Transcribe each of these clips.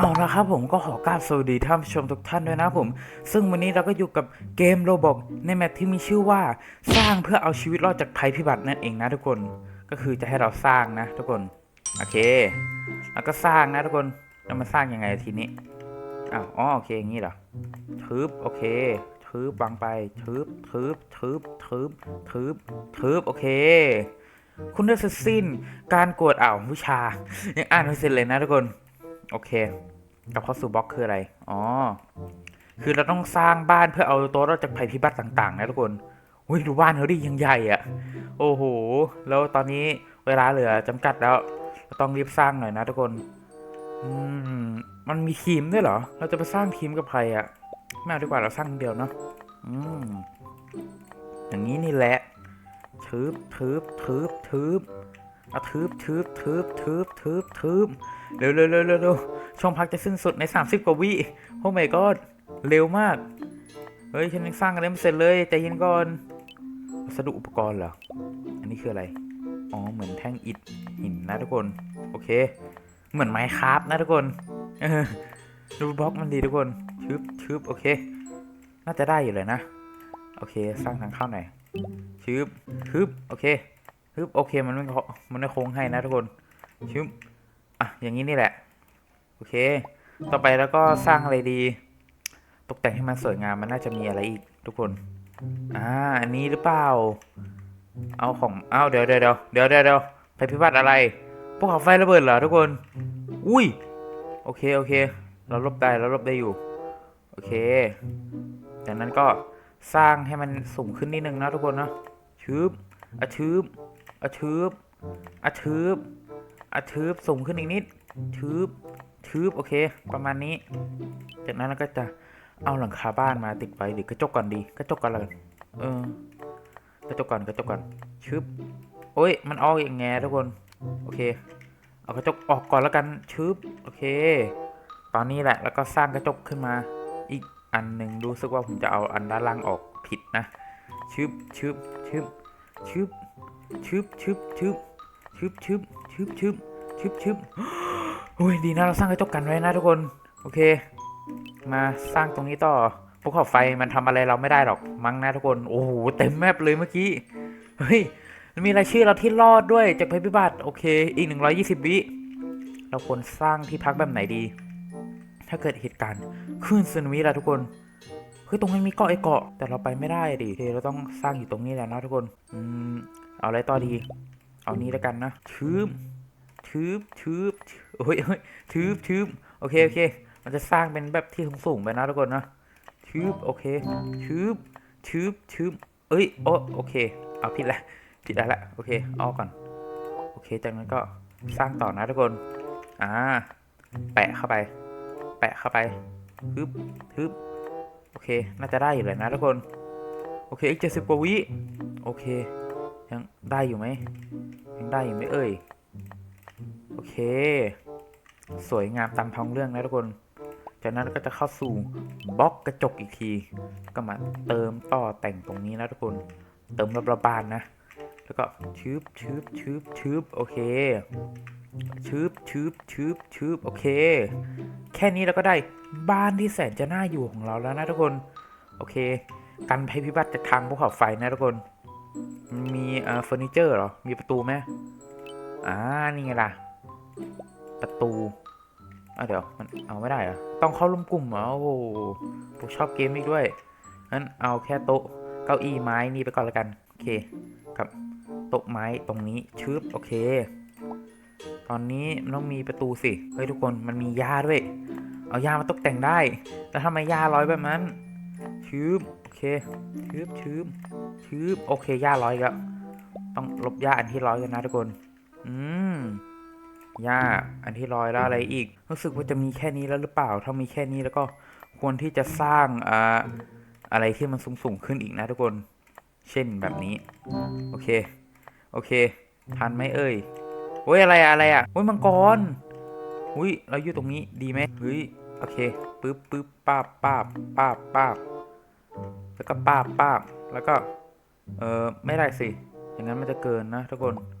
เอาละครับผมก็ขอกราบสวัสดีท่านผู้ชมทุกท่านด้วยนะผม ซึ่งวันนี้เราก็อยู่กับเกมโรบอกในแมปที่มีชื่อว่าสร้างเพื่อเอาชีวิตรอดจากภัยพิบัตินั่นเองนะทุกคนก็คือจะให้เราสร้างนะทุกคนโอเคแล้วก็สร้างนะทุกคนแล้วมันสร้างยังไงทีนี้อ้าวอ๋อโอเคอย่างนี้เหรอทึบโอเคทึบวางไปทึบทึบทึบทึบทึบทึบโอเคคุณได้เสร็จสิ้นการกวดอ่าววิชายังอ่านไม่เสร็จเลยนะทุกคนโอเค กลับเข้าสู่บล็อกคืออะไร อ๋อ คือเราต้องสร้างบ้านเพื่อเอาตัวรอดจากภัยพิบัติต่างๆ นะทุกคนอุ้ยดูบ้านเขาดิยังใหญ่อะโอ้โห แล้วตอนนี้เวลาเหลือจำกัดแล้ว เราต้องรีบสร้างหน่อยนะทุกคน อืม มันมีทีมด้วยเหรอ เราจะไปสร้างทีมกับใครอะไม่เอาดีกว่าเราสร้างเดียวเนาะ อืม อย่างนี้นี่แหละทึบทึบทึบทึบอาทึบทึบทึบทึบทึบทึบเร็วเร็วเร็วเร็ว ช่วงพักจะสิ้นสุดใน 30 กว่าวิโอ้ my god เร็วมาก เฮ้ย ฉันยังสร้างอะไรไม่เสร็จเลยใจเย็นก่อนวัสดุอุปกรณ์เหรอ อันนี้คืออะไร อ๋อ เหมือนแท่งอิฐหินนะทุกคน โอเค เหมือนไม้คราฟนะทุกคนดูบล็อกมันดีทุกคนชึบชึบโอเค น่าจะได้อยู่เลยนะ โอเค สร้างทางเข้าหน่อยชึบชึบโอเคชึบโอเค มันไม่มันไม่โค้งให้นะทุกคนชึบอะ อย่างนี้นี่แหละ โอเค ต่อไปแล้วก็สร้างอะไรดี ตกแต่งให้มันสวยงามมันน่าจะมีอะไรอีกทุกคน อ่า อันนี้หรือเปล่า เอาของ เอาเดี๋ยวเดี๋ยวเดี๋ยวเดี๋ยวเดี๋ยวเดี๋ยวภัยพิบัติอะไร พวกเขาไฟระเบิดเหรอทุกคน อุ้ย โอเคโอเค เราลบได้เราลบได้อยู่ โอเค จากนั้นก็สร้างให้มันสูงขึ้นนิดนึงนะทุกคนนะชืบอะชืบอะชืบอะชืบอะชืบสูงขึ้นอีกนิดชืบ ชืบโอเค ประมาณนี้ จากนั้นเราก็จะเอาหลังคาบ้านมาติดไว้หรือกระจกก่อนดีกระจกก่อนเลยเออกระจกก่อนกระจกก่อนชืบโอ้ยมันออกอย่างไงทุกคนโอเค เอากระจกออกก่อนแล้วกันชืบโอเค ตอนนี้แหละแล้วก็สร้างกระจกขึ้นมา อีกอันหนึ่งรู้สึกว่าผมจะเอาอันด้านล่างออกผิดนะชึบชึบชึบชึบชึบชึบชึบชึบชึบชึบชึบชึบชึบ อ้ยดีนะเราสร้างกระจกกันไว้นะทุกคน โอเค มาสร้างตรงนี้ต่อภูเขาไฟมันทำอะไรเราไม่ได้หรอกมั้งนะทุกคน โอ้โหเต็มแมปเลยเมื่อกี้เฮ้ยมีรายชื่อเราที่รอดด้วยจากภัยพิบัติโอเค อีก 120 วิเราควรสร้างที่พักแบบไหนดี ถ้าเกิดเหตุการณ์คลื่นสึนามิละทุกคนเฮ้ยตรงนี้มีเกาะไอเกาะ แต่เราไปไม่ได้ดิโอเคเราต้องสร้างอยู่ตรงนี้แหละนะทุกคนอืมเอาอะไรต่อดี เอานี้แล้วกันนะชืบชืบชืบ โอ้ยโอ้ยชืบชืบโอเค โอเค มันจะสร้างเป็นแบบที่สูงๆไปนะทุกคนนะชืบโอเคชืบชืบชืบเอ้ยโอโอเค เอาผิดละผิดแล้วละโอเคเอาก่อน โอเค จากนั้นก็สร้างต่อนะทุกคน อ่า แปะเข้าไป แปะเข้าไปฮึบฮึบโอเค น่าจะได้อยู่เลยนะทุกคน โอเค อีกเจ็ดสิบกว่าวิ โอเค ยังได้อยู่ไหม ยังได้อยู่ไหมเอ่ย โอเค สวยงามตามท้องเรื่องนะทุกคน จากนั้นก็จะเข้าสู่บล็อกกระจกอีกที ก็มาเติมต่อแต่งตรงนี้นะทุกคน เติมรอบๆบ้านนะ แล้วก็ชืบชืบชืบชืบโอเคชืบชืบชืบชืบโอเค แค่นี้เราก็ได้บ้านที่แสนจะน่าอยู่ของเราแล้วนะทุกคน โอเค กันภัยพิบัติจากทางภูเขาไฟนะทุกคน มีเอ่อเฟอร์นิเจอร์เหรอ มีประตูไหมอ่า นี่ไงล่ะ ประตูอะเดี๋ยวมันเอาไม่ได้เหรอะต้องเข้าร่วมกลุ่มเหรอโอ้โหผมชอบเกมนี้ด้วยงั้นเอาแค่โต๊ะเก้าอี้ไม้นี่ไปก่อนละกันโอเคกับโต๊ะไม้ตรงนี้ชึบโอเค ตอนนี้มันต้องมีประตูสิเฮ้ยทุกคนมันมีหญ้าด้วยเอาหญ้ามาตกแต่งได้ แล้วทำไมหญ้าร้อยแบบนั้นชืบโอเคชืบชืบชืบโอเคหญ้าร้อยแล้วต้องลบหญ้าอันที่ร้อยกันนะทุกคน อืม หญ้าอันที่ร้อยแล้วอะไรอีก รู้สึกว่าจะมีแค่นี้แล้วหรือเปล่า ถ้ามีแค่นี้แล้วก็ควรที่จะสร้างอ่าอะไรที่มันสูงสูงๆขึ้นอีกนะทุกคน เช่นแบบนี้ โอเค โอเค ทันไหมเอ่ยโอ้ยอะไรอะอะไรอะโอ้ยมังกรอุ้ยเราอยู่ตรงนี้ดีไหมเฮ้ยโอเคปึ๊บปึ๊บป้าบป้าบป้าบป้าบแล้วก็ป้าบป้าบแล้วก็ เออไม่ได้สิ อย่างนั้นมันจะเกินนะทุกคนอย่า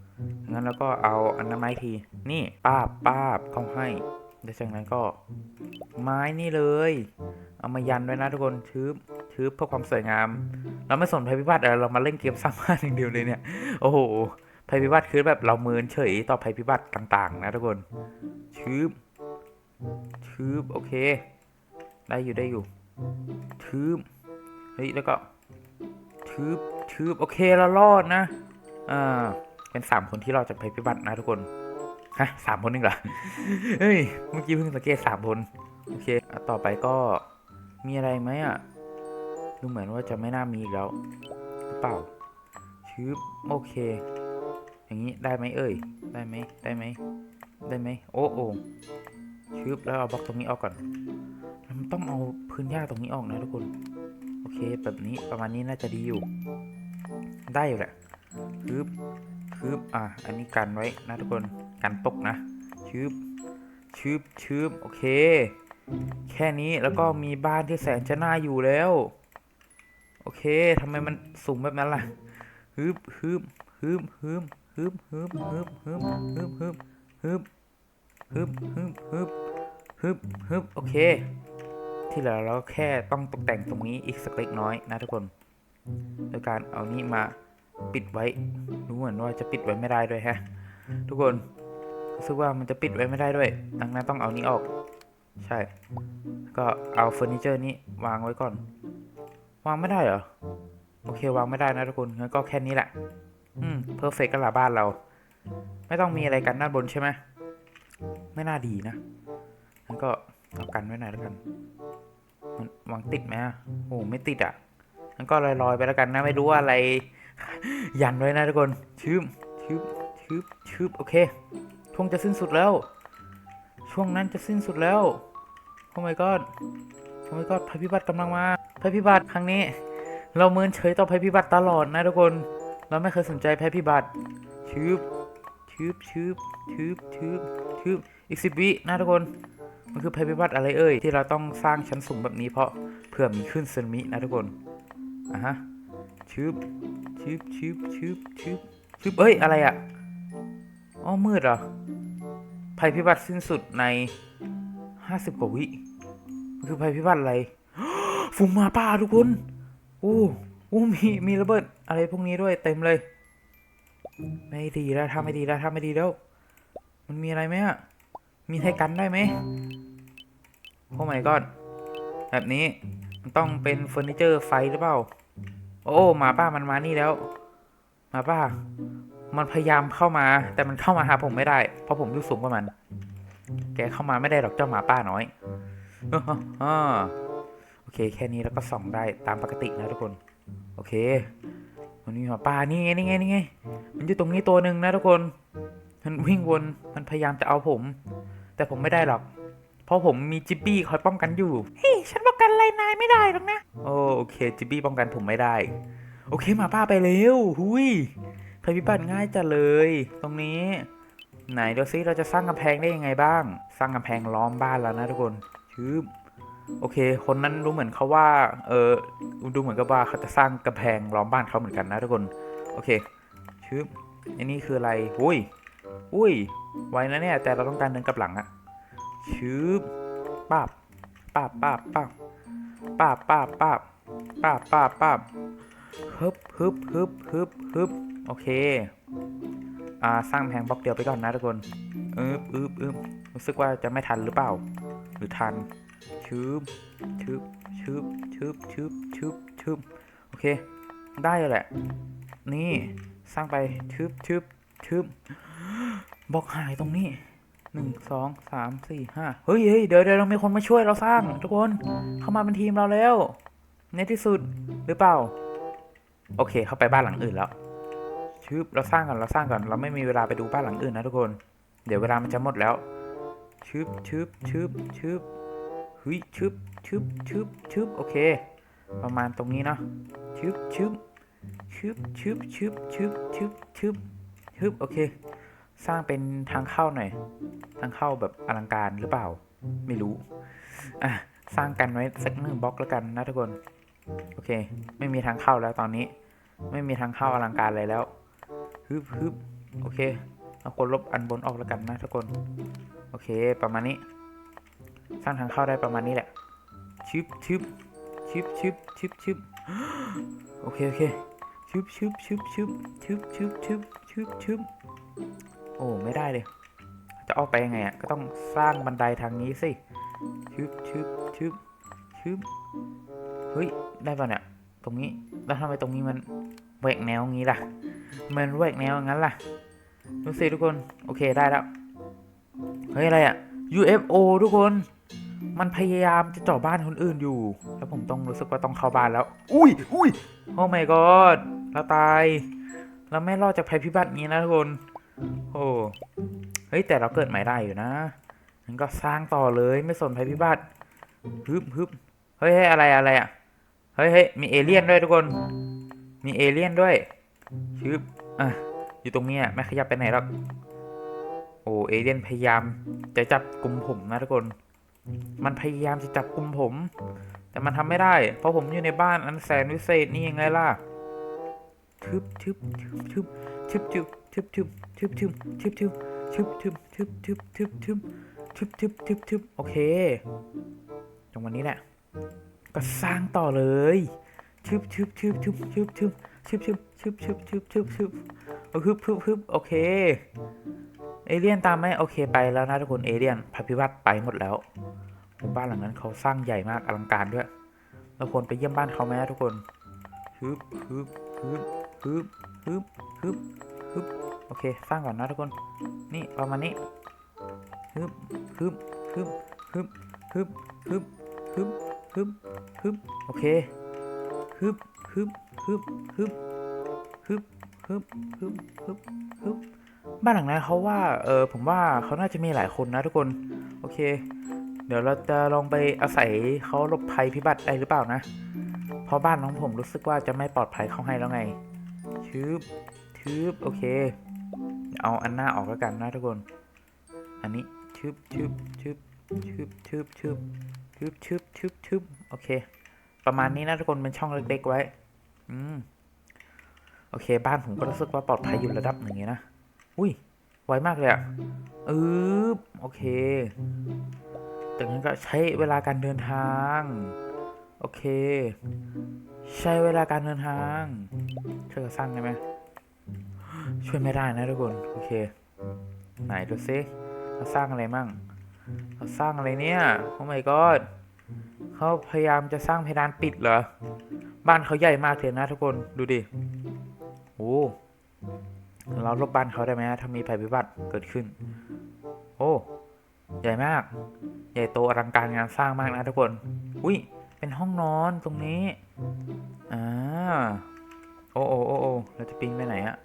งั้นเราก็เอาอันนั้นไม้ที นี่ป้าบป้าบเขาให้แล้วจากนั้นก็ไม้นี่เลย เอามายันไว้นะทุกคนชืบชืบเพื่อความสวยงาม เราไม่สนภัยพิบัติอะไรเรามาเล่นเกมสร้างบ้านอย่างเดียวเลยเนี่ย โอ้โหภัยพิบัติคือแบบเราเมินเฉยต่อภัยพิบัติต่างๆ นะทุกคนชืบชืบโอเค ได้อยู่ได้อยู่ชืบเฮ้ยแล้วก็ชืบชืบโอเคเรารอดนะอ่า เป็นสามคนที่เรอดจากภัยพิบัตินะทุกคนฮะสามคนนึงเหรอเฮ้ยเมื่อกี้เพิ่งสังเกตสามคนโอเคอต่อไปก็มีอะไรไหมอะดูเหมือนว่าจะไม่น่ามีแล้วหรือเปล่าชืบโอเค อย่างนี้ได้ไหมเอ่ย ได้ไหมได้ไหมได้ไหมโอ้โอ้ชืบแล้วเอาบล็อกตรงนี้ออกก่อนแล้วมันต้องเอาพื้นหญ้าตรงนี้ออกนะทุกคน โอเค แบบนี้ประมาณนี้น่าจะดีอยู่ ได้อยู่แหละชืบ ชืบอะอันนี้กันไว้นะทุกคนกันตกนะชืบชืบชืบโอเค แค่นี้แล้วก็มีบ้านที่แสนจะน่าอยู่แล้ว โอเคทำไมมันสูงแบบนั้นล่ะฮึบฮึบฮึบฮึบฮึบฮึบฮึบฮึบฮึบฮึบฮึบฮึบฮึบฮึบฮึบฮึบโอเค ที่เหลือเราแค่ต้องตกแต่งตรงนี้อีกสักเล็กน้อยนะทุกคน โดยการเอานี้มา ปิดไว้ดูเหมือนว่าจะปิดไว้ไม่ได้ด้วยฮะ ทุกคนรู้สึกว่ามันจะปิดไว้ไม่ได้ด้วย ดังนั้นต้องเอานี้ออก ใช่ ก็เอาเฟอร์นิเจอร์นี้วางไว้ก่อน วางไม่ได้เหรอ โอเควางไม่ได้นะทุกคนงั้นก็แค่นี้แหละ อืมเพอร์เฟกต์กันละบ้านเรา ไม่ต้องมีอะไรกันด้านบนใช่ไหมไม่น่าดีนะงั้นก็เอากันไว้หน่อยแล้วกันมันวางติดไหมโอ้ไม่ติดอะงั้นก็ลอยๆไปแล้วกันนะ ไม่รู้ว่าอะไร ยันไว้นะทุกคนชืบชืบชืบชืบโอเคช่วงจะสิ้นสุดแล้ว ช่วงนั้นจะสิ้นสุดแล้วโอ้ my god โอ้ my god ภัยพิบัติกำลังมาภัยพิบัติครั้งนี้ เราเมินเฉยต่อภัยพิบัติตลอดนะทุกคน เราไม่เคยสนใจภัยพิบัติชืบชืบชืบชืบชืบชืบอีกสิบวินะทุกคนมันคือภัยพิบัติอะไรเอ่ยที่เราต้องสร้างชั้นสูงแบบนี้เพราะเพื่อมีขึ้นสึนามินะทุกคนอะฮะ ชืบชืบชืบชืบชืบชืบเอ้ย อะไรอะอ๋อมืดเหรอ ภัยพิบัติสิ้นสุดในห้าสิบกว่าวิคือภัยพิบัติอะไรฝูงหมาป่าทุกคนโอ้โอ้มีมีระเบิดอะไรพวกนี้ด้วยเต็มเลย ไม่ดีแล้วทำไม่ดีแล้วทำไม่ดีแล้ว มันมีอะไรไหมอะมีใครกันได้ไหมโอ้ my god แบบนี้มันต้องเป็นเฟอร์นิเจอร์ไฟหรือเปล่า โอ้หมาป้ามันมานี่แล้วหมาป้า มันพยายามเข้ามา แต่มันเข้ามาหาผมไม่ได้ เพราะผมอยู่สูงกว่ามัน แกเข้ามาไม่ได้หรอกเจ้าหมาป้าน้อยอ่าโอเค แค่นี้แล้วก็ส่องได้ตามปกตินะทุกคน โอเค มันมีหมาป่านี่ไงนี่ไงนี่ไง มันอยู่ตรงนี้ตัวหนึ่งนะทุกคน มันวิ่งวน มันพยายามจะเอาผม แต่ผมไม่ได้หรอก เพราะผมมีจิบบี้คอยป้องกันอยู่ เฮ้ยฉันป้องกันอะไรนายไม่ได้หรอกนะ โอโอเคจิบบี้ป้องกันผมไม่ได้ โอเคหมาป่าไปเร็วหุยภัยพิบัติง่ายจัดเลย ตรงนี้ ไหนเดี๋ยวซิเราจะสร้างกำแพงได้ยังไงบ้าง สร้างกำแพงล้อมบ้านแล้วนะทุกคนชืบโอเค คนนั้นรู้เหมือนเขาว่า เออดูเหมือนกับว่าเขาจะสร้างกำแพงล้อมบ้านเขาเหมือนกันนะทุกคน โอเคชืบอันนี้คืออะไร อุ้ย อุ้ย ไวนะเนี่ย แต่เราต้องการเดินกลับหลังอะ ชืบป้าบป้าบป้าบป้าบป้าบป้าบป้าบป้าบป้าบป้าบฮึบฮึบฮึบฮึบฮึบโอเค อ่า สร้างแพงบล็อกเดียวไปก่อนนะทุกคนอึบอึบอึบรู้สึกว่าจะไม่ทันหรือเปล่า หรือทันชืบชืบชืบชืบชืบชืบชืบโอเค ได้แหละ นี่ สร้างไปชืบชืบชืบบล็อกหายตรงนี้ หนึ่งสองสามสี่ห้าเฮ้ยเฮ้ยเดี๋ยวเดี๋ยวเรามีคนมาช่วยเราสร้างทุกคนเข้ามาเป็นทีมเราแล้ว ในที่สุดหรือเปล่า โอเค เข้าไปบ้านหลังอื่นแล้วชืบเราสร้างก่อนเราสร้างก่อนเราไม่มีเวลาไปดูบ้านหลังอื่นนะทุกคน เดี๋ยวเวลามันจะหมดแล้วชืบชืบชืบชืบเฮ้ยชืบชืบชืบชืบโอเค ประมาณตรงนี้เนาะชืบชืบชืบชืบชืบชืบชืบชืบชืบโอเค สร้างเป็นทางเข้าหน่อย ทางเข้าแบบอลังการหรือเปล่า ไม่รู้ อะ สร้างกันไว้สักหนึ่งบล็อกแล้วกันนะทุกคน โอเค ไม่มีทางเข้าแล้วตอนนี้ ไม่มีทางเข้าอลังการเลยแล้ว ฮึบฮึบโอเค เอาคนลบอันบนออกแล้วกันนะทุกคน โอเค ประมาณนี้ สร้างทางเข้าได้ประมาณนี้แหละ ชึบชึบชึบชึบชึบชึบโอเค โอเคชึบชึบชึบชึบชึบชึบชึบชึบชึบ โอ้ไม่ได้เลย จะออกไปยังไงอะ ก็ต้องสร้างบันไดทางนี้สิชึบชึบชึบชึบเฮ้ย ได้ป่ะเนี่ย ตรงนี้ แล้วทำไมตรงนี้มันแหวกแนวงี้ล่ะ มันแหวกแนวงั้นล่ะ ดูสิทุกคน โอเคได้แล้ว เฮ้ยอะไรอะ UFO ทุกคน มันพยายามจะเจาะบ้านคนอื่นอยู่ แล้วผมต้องรู้สึกว่าต้องเข้าบ้านแล้ว อุ้ยอุ้ยโอ้ my god เราตาย เราไม่รอดจากภัยพิบัตินี้นะทุกคน โอ้เฮ้ยแต่เราเกิดใหม่ได้อยู่นะงั้นก็สร้างต่อเลยไม่สนภัยพิบัติฮึบฮึบเฮ้ยอะไรอะไรอะเฮ้ยเฮ้ยมีเอเลี่ยนด้วยทุกคน มีเอเลี่ยนด้วยชึบอะอยู่ตรงนี้อะไม่ขยับไปไหนหรอกโอ้เอเลี่ยนพยายามจะจับกลุ่มผมนะทุกคน มันพยายามจะจับกลุ่มผม แต่มันทำไม่ได้ เพราะผมอยู่ในบ้านอันแสนวิเศษนี่ยังไงล่ะทึบทึบทึบทึบทึบ ทึบทึบทึบทึบทึบทึบทึบทึบทึบทึบทึบทึบทึบทึบทึบทึบโอเค ตรงวันนี้แหละ ก็สร้างต่อเลยทึบทึบทึบทึบทึบทึบทึบทึบทึบทึบทึบทึบทึบฮึบฮึบฮึบโอเค เอเลี่ยนตามไหมโอเคไปแล้วนะทุกคนเอเลี่ยนภัยพิบัติไปหมดแล้วหมู่บ้านหลังนั้นเขาสร้างใหญ่มากอลังการด้วยเราควรไปเยี่ยมบ้านเขาไหมทุกคนฮึบฮึบฮึบฮึบฮึบฮึบฮึบ โอเค สร้างก่อนนะทุกคน นี่ประมาณนี้ฮึบฮึบฮึบฮึบฮึบฮึบฮึบฮึบฮึบโอเคฮึบฮึบฮึบฮึบฮึบฮึบฮึบฮึบฮึบบ้านหลังนั้นเขาว่าเออผมว่าเขาน่าจะมีหลายคนนะทุกคน โอเค เดี๋ยวเราจะลองไปอาศัยเขาหลบภัยพิบัติได้หรือเปล่านะ เพราะบ้านของผมรู้สึกว่าจะไม่ปลอดภัยเขาให้แล้วไงชืบชืบโอเค เอาอันหน้าออกแล้วกันนะทุกคน อันนี้ชืบชืบชืบชืบชืบชืบชืบชืบชืบชืบโอเค ประมาณนี้นะทุกคนเป็นช่องเล็กๆไว้ อืม โอเค บ้านผมก็รู้สึกว่าปลอดภัยอยู่ระดับหนึ่งเลยนะ อุ้ย ไวมากเลยอะอือโอเคจากนั้นก็ใช้เวลาการเดินทาง โอเค ใช้เวลาการเดินทางช่วยกันสร้างได้ไหม ช่วยไม่ได้นะทุกคน โอเค ไหนดูซิเราสร้างอะไรมั่งเราสร้างอะไรเนี่ย โอ้ my god เขาพยายามจะสร้างเพดานปิดเหรอ บ้านเขาใหญ่มากเลยนะทุกคน ดูดิ โอ้เราลบบ้านเขาได้ไหมถ้ามีภัยพิบัติเกิดขึ้น โอ้ ใหญ่มาก ใหญ่โตอลังการงานสร้างมากนะทุกคน อุ้ย เป็นห้องนอนตรงนี้ อ่า โอ้โอ้โอ้โอ้เราจะปีนไปไหนอะ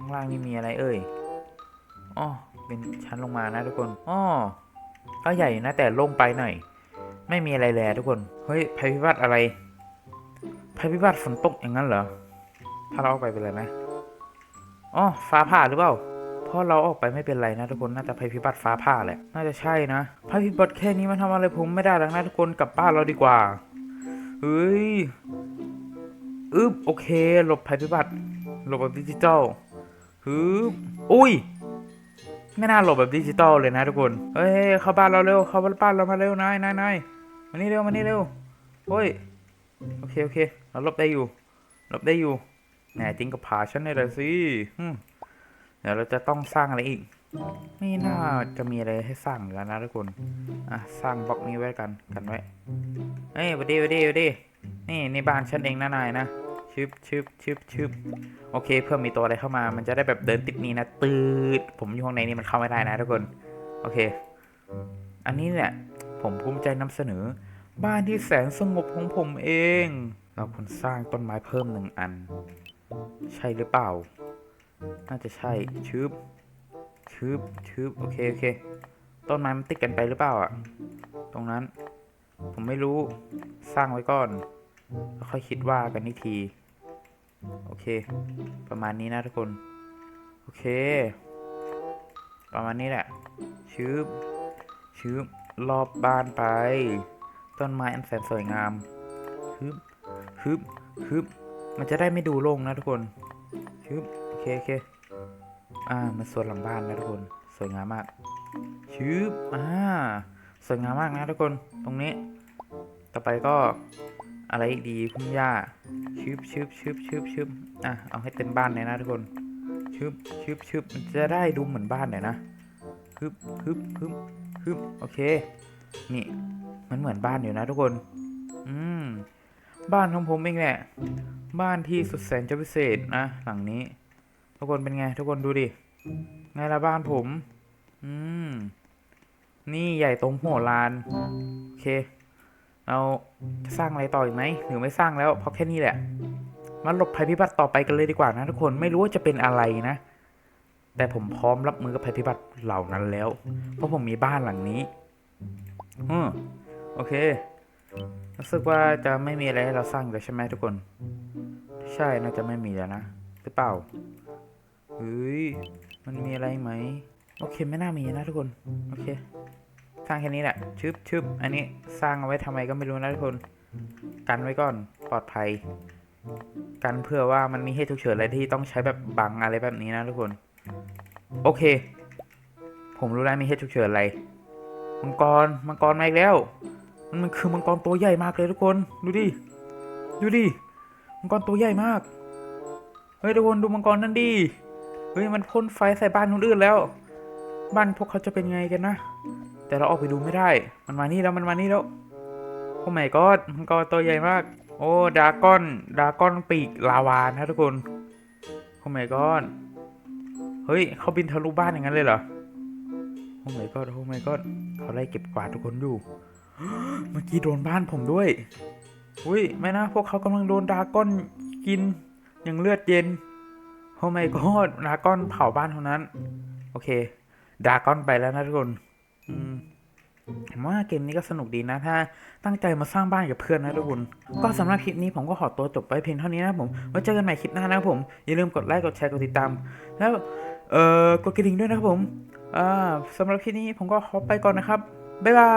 ข้างล่างนี่มีอะไรเอ่ยอ๋อเป็นชั้นลงมานะทุกคนอ๋อก็ใหญ่นะแต่ลงไปหน่อย ไม่มีอะไรแลทุกคน เฮ้ยภัยพิบัติอะไรภัยพิบัติฝนตกอย่างนั้นเหรอ ถ้าเราออกไปเป็นไรไหมอ๋อฟ้าผ่าหรือเปล่าเพราะเราออกไปไม่เป็นไรนะทุกคน น่าจะภัยพิบัติฟ้าผ่าแหละ น่าจะใช่นะภัยพิบัติแค่นี้มันทำอะไรผมไม่ได้หรอกนะทุกคน กลับบ้านเราดีกว่า เฮ้ย อึบโอเค หลบภัยพิบัติ หลบแบบดิจิตอล ฮึบอุ้ย ไม่น่าหลบแบบดิจิตอลเลยนะทุกคน เฮ้ยเข้าบ้านเราเร็ว เข้าบ้านเรามาเร็วนายนายนายมานี่เร็วมานี่เร็วโอ้ย โอเคโอเค เราหลบได้อยู่หลบได้อยู่แน่จริงก็พาฉันได้เลยสิเดี๋ยวเราจะต้องสร้างอะไรอีก ไม่น่าจะมีอะไรให้สร้างเหลือนะทุกคน อะสร้างบล็อกนี้ไว้กันกันไว้ เฮ้ยวัดีวัดีวัดีนี่นี่บ้านฉันเองนะนายนะ ชึบชึบชึบชึบโอเค เพื่อมีตัวอะไรเข้ามา มันจะได้แบบเดินติดนี้นะ ตืด ผมอยู่ข้างในนี่มันเข้าไม่ได้นะทุกคน โอเค อันนี้เนี่ย ผมภูมิใจนำเสนอ บ้านที่แสนสงบของผมเอง เราควรสร้างต้นไม้เพิ่มหนึ่งอัน ใช่หรือเปล่า น่าจะใช่ชึบชึบชึบโอเคโอเค ต้นไม้มันติดกันไปหรือเปล่าอะ ตรงนั้น ผมไม่รู้ สร้างไว้ก่อน ค่อยคิดว่ากันอีกที โอเค ประมาณนี้นะทุกคน โอเค ประมาณนี้แหละชึบชึบรอบบ้านไป ต้นไม้อันแสนสวยงามฮึบฮึบฮึบมันจะได้ไม่ดูโล่งนะทุกคนชึบโอเคโอเคอ่ามันสวนหลังบ้านนะทุกคน สวยงามมากชึบอ่าสวยงามมากนะทุกคน ตรงนี้ ต่อไปก็ อะไรอีกดีพุ่มหญ้าชึบชึบชึบชึบชึบอะเอาให้เต็มบ้านเลยนะทุกคนชึบชึบชึบมันจะได้ดูเหมือนบ้านหน่อยนะฮึบฮึบฮึบฮึบโอเค นี่มันเหมือนบ้านอยู่นะทุกคน อืมบ้านของผมเองแหละบ้านที่สุดแสนจะพิเศษนะหลังนี้ ทุกคนเป็นไง ทุกคนดูดิไงละบ้านผม อืมนี่ใหญ่ตรงหัวลาน โอเค เราจะสร้างอะไรต่ออีกไหมหรือไม่สร้างแล้วเพราะแค่นี้แหละ มาหลบภัยพิบัติต่อไปกันเลยดีกว่านะทุกคนไม่รู้ว่าจะเป็นอะไรนะ แต่ผมพร้อมรับมือกับภัยพิบัติเหล่านั้นแล้ว เพราะผมมีบ้านหลังนี้อืมโอเครู้สึกว่าจะไม่มีอะไรให้เราสร้างแล้วใช่ไหมทุกคน ใช่น่าจะไม่มีแล้วนะหรือเปล่าเฮ้ยมันมีอะไรไหม โอเคไม่น่ามีนะทุกคน โอเค สร้างแค่นี้แหละชึบชึบอันนี้สร้างเอาไว้ทำไมก็ไม่รู้นะทุกคนกันไว้ก่อนปลอดภัย กันเพื่อว่ามันมีเหตุฉุกเฉินอะไรที่ต้องใช้แบบบังอะไรแบบนี้นะทุกคน โอเค ผมรู้แล้วมีเหตุฉุกเฉินอะไรมังกรมังกรมาอีกแล้ว มันมันคือมังกรตัวใหญ่มากเลยทุกคนดูดิดูดิมังกรตัวใหญ่มากเฮ้ยทุกคนดูมังกรนั่นดิเฮ้ยมันพ่นไฟใส่บ้านคนอื่นแล้ว บ้านพวกเขาจะเป็นไงกันนะ แต่เราออกไปดูไม่ได้ มันมานี่แล้วมันมานี่แล้ว โอ้ไม่ก็มังกรตัวใหญ่มาก โอ้ดาก้อนดาก้อนปีกลาวานะทุกคน โอ้ไม่ก็เฮ้ยเขาบินทะลุบ้านอย่างนั้นเลยเหรอ โอ้ไม่ก็โอ้ไม่ก็เขาไล่เก็บกวาดทุกคนอยู่ เมื่อกี้โดนบ้านผมด้วย อุ้ยไม่นะพวกเขากำลังโดนดาก้อนกินอย่างเลือดเย็น โอ้ไม่ก็ดาก้อนเผาบ้านเท่านั้น โอเค ดาก้อนไปแล้วนะทุกคน ผมว่าเกมนี้ก็สนุกดีนะ ถ้าตั้งใจมาสร้างบ้านกับเพื่อนนะทุกคนก็สำหรับคลิปนี้ผมก็ขอตัวจบไปเพียงเท่านี้นะผมไว้เจอกันใหม่คลิปหน้านะครับผม อย่าลืมกดไลค์กดแชร์กดติดตาม แล้วเอ่อกดกระดิ่งด้วยนะครับผมอ่าสำหรับคลิปนี้ผมก็ขอไปก่อนนะครับบ๊ายบาย